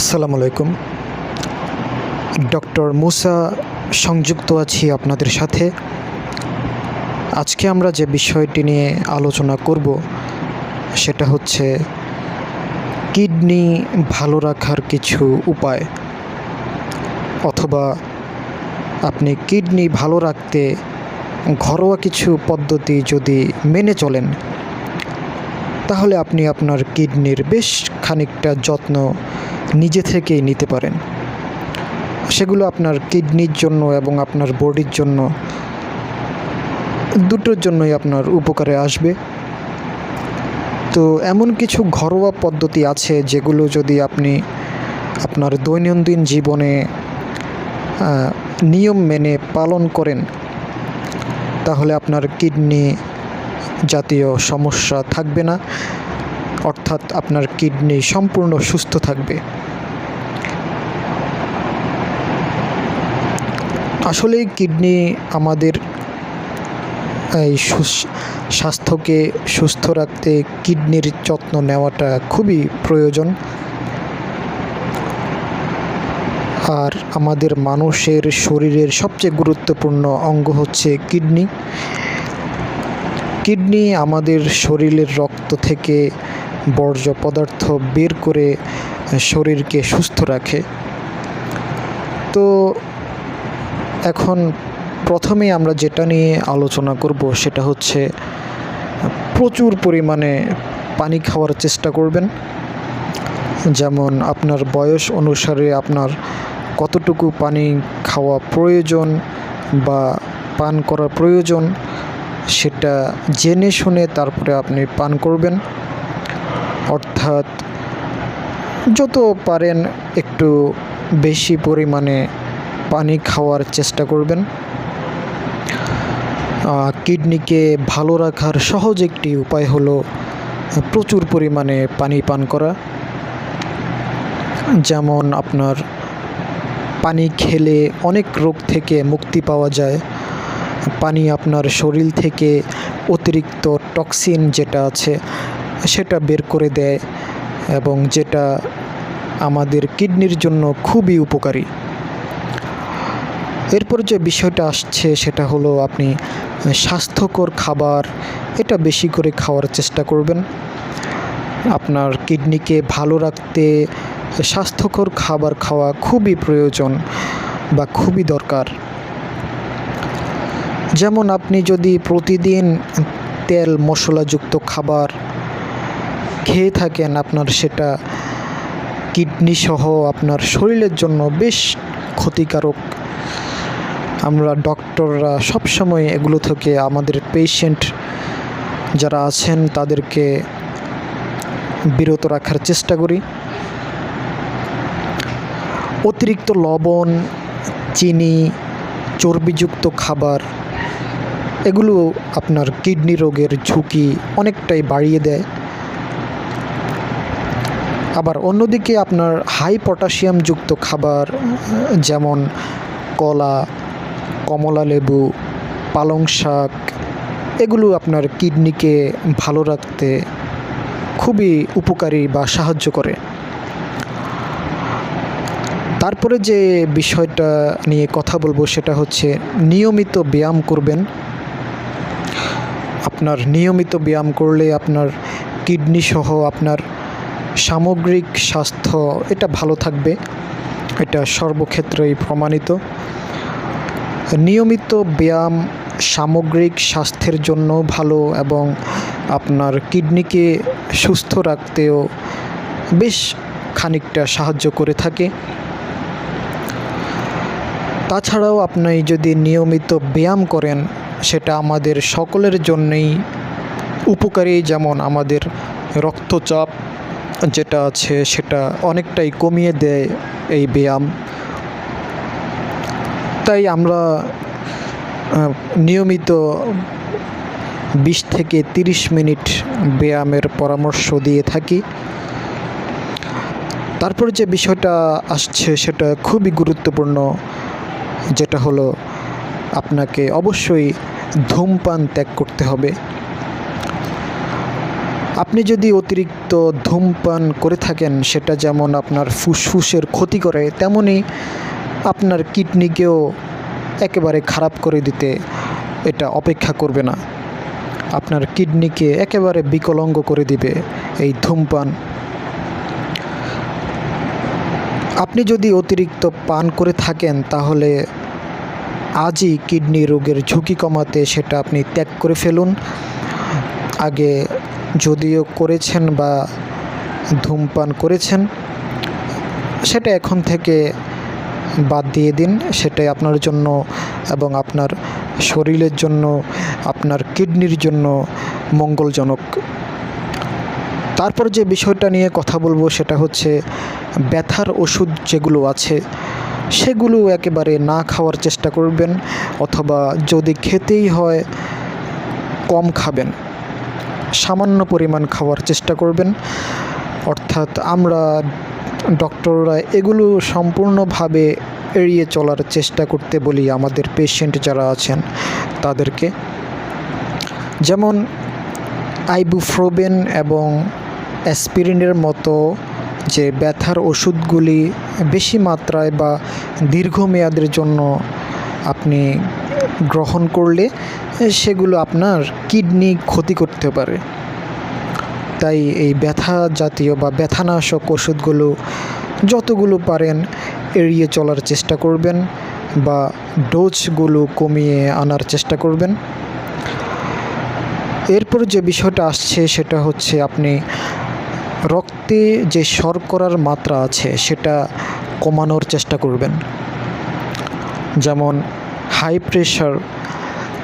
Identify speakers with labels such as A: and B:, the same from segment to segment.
A: আসসালামু আলাইকুম। ডক্টর মুসা সংযুক্ত আছি আপনাদের সাথে। আজকে আমরা যে বিষয়টি নিয়ে আলোচনা করব, সেটা হচ্ছে কিডনি ভালো রাখার কিছু উপায়। অথবা আপনি কিডনি ভালো রাখতে ঘরোয়া কিছু পদ্ধতি যদি মেনে চলেন, তাহলে আপনি আপনার কিডনির বেশ খানিকটা যত্ন নিজে থেকেই নিতে পারেন। সেগুলো আপনার কিডনির জন্য এবং আপনার বডির জন্য দুটোর জন্যই আপনার উপকারে আসবে। তো এমন কিছু ঘরোয়া পদ্ধতি আছে যেগুলো যদি আপনি আপনার দৈনন্দিন জীবনে নিয়ম মেনে পালন করেন, তাহলে আপনার কিডনি জাতীয় সমস্যা থাকবে না। অর্থাৎ আপনার কিডনি সম্পূর্ণ সুস্থ থাকবে। আসলেই কিডনি আমাদের, এই স্বাস্থ্যকে সুস্থ রাখতে কিডনির যত্ন নেওয়াটা খুবই প্রয়োজন। আর আমাদের মানুষের শরীরের সবচেয়ে গুরুত্বপূর্ণ অঙ্গ হচ্ছে কিডনি। কিডনি আমাদের শরীরের রক্ত থেকে বর্জ্য পদার্থ বের করে শরীরকে সুস্থ রাখে। তো এখন প্রথমে আমরা যেটা নিয়ে আলোচনা করব সেটা হচ্ছে, প্রচুর পরিমাণে পানি খাওয়ার চেষ্টা করবেন। যেমন আপনার বয়স অনুসারে আপনার কতটুকু পানি খাওয়া প্রয়োজন বা পান করা প্রয়োজন সেটা জেনে শুনে তারপরে আপনি পান করবেন। অর্থাৎ যত পারেন একটু বেশি পরিমাণে পানি খাওয়ার চেষ্টা করবেন। কিডনিকে ভালো রাখার সহজ একটি উপায় হলো, প্রচুর পরিমাণে পানি পান করা। যেমন আপনার পানি খেলে অনেক রোগ থেকে মুক্তি পাওয়া যায়। পানি আপনার শরীর থেকে অতিরিক্ত টক্সিন যেটা আছে, সেটা বের করে দেয় এবং যেটা আমাদের কিডনির জন্য খুবই উপকারী। এরপর যে বিষয়টা আসছে সেটা হলো আপনি স্বাস্থ্যকর খাবার, এটা বেশি করে খাওয়ার চেষ্টা করবেন। আপনার কিডনিকে ভালো রাখতে স্বাস্থ্যকর খাবার খাওয়া খুবই প্রয়োজন বা খুবই দরকার। যেমন আপনি যদি প্রতিদিন তেল মশলাযুক্ত খাবার খেয়ে থাকেন, আপনার সেটা কিডনি সহ আপনার শরীরের জন্য বেশ ক্ষতিকারক আমরা ডক্টররা সবসময় এগুলো থেকে আমাদের পেশেন্ট যারা আছেন তাদেরকে বিরত রাখার চেষ্টা করি। অতিরিক্ত লবণ, চিনি, চর্বিযুক্ত খাবার, এগুলো আপনার কিডনি রোগের ঝুঁকি অনেকটাই বাড়িয়ে দেয়। আবার অন্যদিকে আপনার হাই পটাশিয়ামযুক্ত খাবার, যেমন কলা কমলা লেবু, পালং শাক, এগুলো আপনার কিডনিকে ভালো রাখতে খুবই উপকারী বা সাহায্য করে। তারপরে যে বিষয়টা নিয়ে কথা বলব সেটা হচ্ছে নিয়মিত ব্যায়াম করবেন। আপনার নিয়মিত ব্যায়াম করলে আপনার কিডনি সহ আপনার সামগ্রিক স্বাস্থ্য এটা ভালো থাকবে। এটা সর্বক্ষেত্রেই প্রমাণিত। নিয়মিত ব্যায়াম সামগ্রিক স্বাস্থ্যের জন্য ভালো এবং আপনার কিডনিকে সুস্থ রাখতেও বেশ খানিকটা সাহায্য করে থাকে। তাছাড়াও আপনি যদি নিয়মিত ব্যায়াম করেন, সেটা আমাদের সকলের জন্যেই উপকারী। যেমন আমাদের রক্তচাপ যেটা আছে, সেটা অনেকটাই কমিয়ে দেয় এই ব্যায়াম। তাই আমরা নিয়মিত বিশ থেকে তিরিশ মিনিট ব্যায়ামের পরামর্শ দিয়ে থাকি। তারপর যে বিষয়টা আসছে সেটা খুবই গুরুত্বপূর্ণ, যেটা হলো আপনাকে অবশ্যই ধূমপান ত্যাগ করতে হবে। আপনি যদি অতিরিক্ত ধূমপান করে থাকেন, সেটা যেমন আপনার ফুসফুসের ক্ষতি করে তেমনই আপনার কিডনিকেও একেবারে খারাপ করে দিতে এটা অপেক্ষা করবে না। আপনার কিডনিকে একেবারে বিকলঙ্গ করে দিবে এই ধূমপান। আপনি যদি অতিরিক্ত পান করে থাকেন, তাহলে আজই কিডনি রোগের ঝুঁকি কমাতে সেটা আপনি ত্যাগ করে ফেলুন। আগে যদিও করেছেন বা ধূমপান করেছেন, সেটা এখন থেকে বাদ দিয়ে দিন। সেটাই আপনার জন্য এবং আপনার শরীরের জন্য, আপনার কিডনির জন্য মঙ্গলজনক। তারপর যে বিষয়টা নিয়ে কথা বলব সেটা হচ্ছে ব্যথার ওষুধ যেগুলো আছে, সেগুলো একেবারে না খাওয়ার চেষ্টা করবেন অথবা যদি খেতেই হয়, কম খাবেন। সামান্য পরিমাণ খাওয়ার চেষ্টা করবেন। অর্থাৎ আমরা ডক্টররা এগুলো সম্পূর্ণভাবে এড়িয়ে চলার চেষ্টা করতে বলি আমাদের পেশেন্ট যারা আছেন তাদেরকে। যেমন আইবুফ্রোবেন এবং অ্যাসপিরিনের মতো যে ব্যথার ওষুধগুলি বেশি মাত্রায় বা দীর্ঘমেয়াদের জন্য আপনি গ্রহণ করলে সেগুলো আপনার কিডনি ক্ষতি করতে পারে। তাই এই ব্যথা জাতীয় বা ব্যথানাশক ওষুধগুলো যতগুলো পারেন এড়িয়ে চলার চেষ্টা করবেন বা ডোজগুলো কমিয়ে আনার চেষ্টা করবেন। এরপর যে বিষয়টা আসছে সেটা হচ্ছে আপনি রক্তে যে শর্করার মাত্রা আছে সেটা কমানোর চেষ্টা করবেন। যেমন হাই প্রেশার,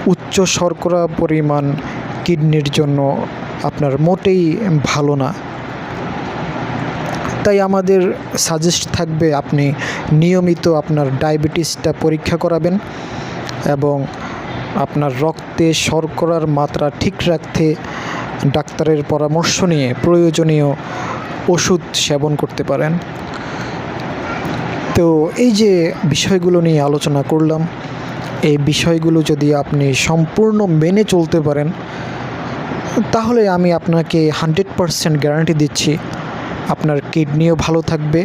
A: উচ্চ শর্করা পরিমাণ কিডনির জন্য আপনার মোটেই ভালো না। তাই আমাদের সাজেস্ট থাকবে আপনি নিয়মিত আপনার ডায়াবেটিসটা পরীক্ষা করাবেন এবং আপনার রক্তে শর্করার মাত্রা ঠিক রাখতে ডাক্তারের পরামর্শ নিয়ে প্রয়োজনীয় ওষুধ সেবন করতে পারেন। তো এই যে বিষয়গুলো নিয়ে আলোচনা করলাম, এই বিষয়গুলো যদি আপনি সম্পূর্ণ মেনে চলতে পারেন তাহলে আমি আপনাকে হান্ড্রেড পারসেন্ট গ্যারান্টি দিচ্ছি। আপনার কিডনিও ভালো থাকবে,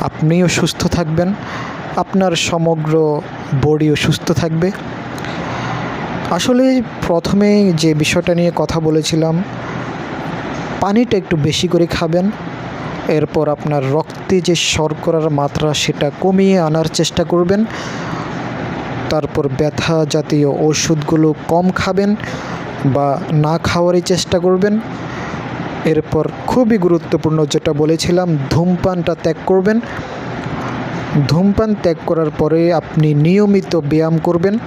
A: আপনিও সুস্থ থাকবেন, আপনার সমগ্র বডিও সুস্থ থাকবে। আসলে প্রথমে যে বিষয়টা নিয়ে কথা বলেছিলাম, পানিটা একটু বেশি করে খাবেন, এরপর আপনার রক্তে যে শর্করার মাত্রা সেটা কমিয়ে আনার চেষ্টা করবেন, তারপর ব্যথা জাতীয় ওষুধগুলো কম খাবেন বা না খাওয়ারই চেষ্টা করবেন। এরপর খুবই গুরুত্বপূর্ণ যেটা বলেছিলাম, ধূমপানটা ত্যাগ করবেন। ধূমপান ত্যাগ করার পরে আপনি নিয়মিত ব্যায়াম করবেন।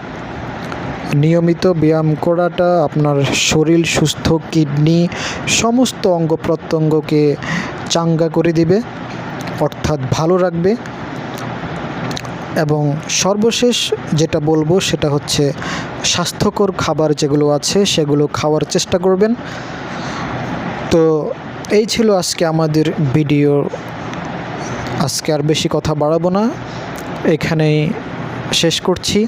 A: নিয়মিত ব্যায়াম করাটা আপনার শরীর সুস্থ, কিডনি সমস্ত অঙ্গ প্রত্যঙ্গকে চাঙ্গা করে দিবে, অর্থাৎ ভালো রাখবে। এবং সর্বশেষ যেটা বলব সেটা হচ্ছে স্বাস্থ্যকর খাবার যেগুলো আছে, সেগুলো খাওয়ার চেষ্টা করবেন। তো এই ছিল আজকে আমাদের ভিডিও। আজকে আর বেশি কথা বাড়াবো না। এখানেই শেষ করছি।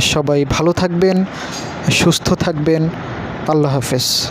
A: সবাই ভালো থাকবেন, সুস্থ থাকবেন। আল্লাহ হাফেজ।